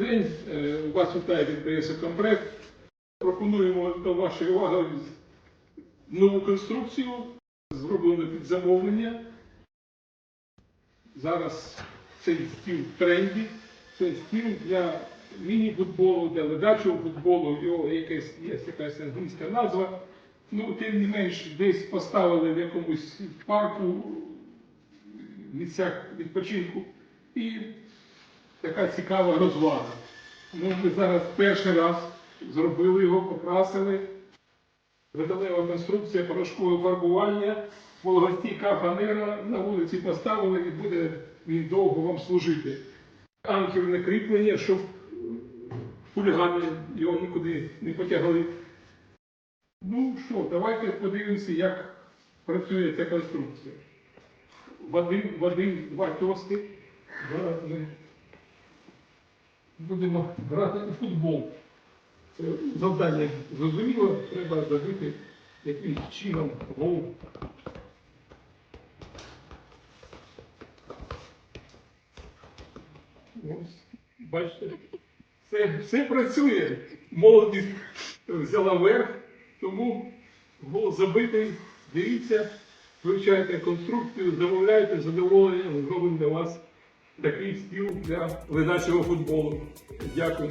день. Е, Вас вітає підприємство Комплект. Пропонуємо до вашої уваги нову конструкцію, зроблену під замовлення. Зараз цей стіл в тренді. Це стіл для міні-футболу, для ледачого футболу, його якась, є якась англійська назва. Ну, тим не менш, десь поставили в якомусь парку, місцях відпочинку. І така цікава розвага. Ми зараз перший раз зробили його, покрасили. Видалева конструкція, порошкове фарбування, вологостійка фанера на вулиці поставили і буде він довго вам служити. Анкерне кріплення, щоб хулігани його нікуди не потягли. Ну що, давайте подивимося, як працює ця конструкція. В один, в один два тьоски. Будемо грати у футбол. Е, Завдання зрозуміло, треба забити якимсь чином гол. Ось, бачите, все, все працює. Молодість взяла верх, тому гол забитий. Дивіться, вивчайте конструкцію, замовляйте з задоволенням, зробимо для вас такий стіл для ледачого футболу. Дякую.